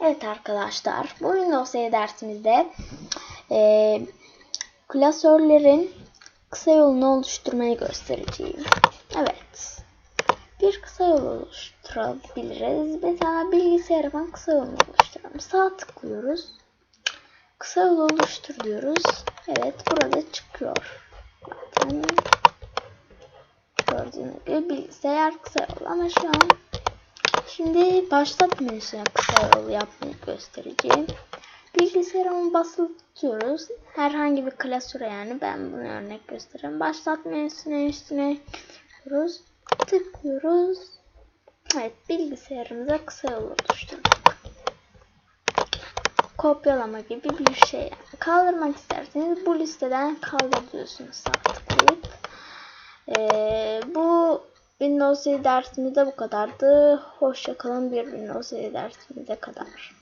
Evet arkadaşlar, bu Windows 7 dersimizde e, klasörlerin kısa yolunu oluşturmayı göstereceğim. Evet, bir kısa yol oluşturabiliriz. Mesela bilgisayarıma kısa yolunu oluşturalım. Sağ tıklıyoruz. Kısa yol oluştur diyoruz. Evet, burada çıkıyor. Zaten gördüğünüz gibi bilgisayar kısa yol ama şu an Şimdi başlat menüsüne kısa yol yapmayı göstereceğim. Bilgisayarımı basılı tutuyoruz. Herhangi bir klasöre yani ben bunu örnek göstereyim. Başlat menüsüne üstüne tıklıyoruz. Tıklıyoruz. Evet bilgisayarımıza kısa yol oluşturduk. Kopyalama gibi bir şey. Kaldırmak isterseniz bu listeden kaldır diyorsunuz sağ tıklayıp. Windows 7 dersimizde bu kadardı. Hoşçakalın bir Windows 7 dersimize kadar.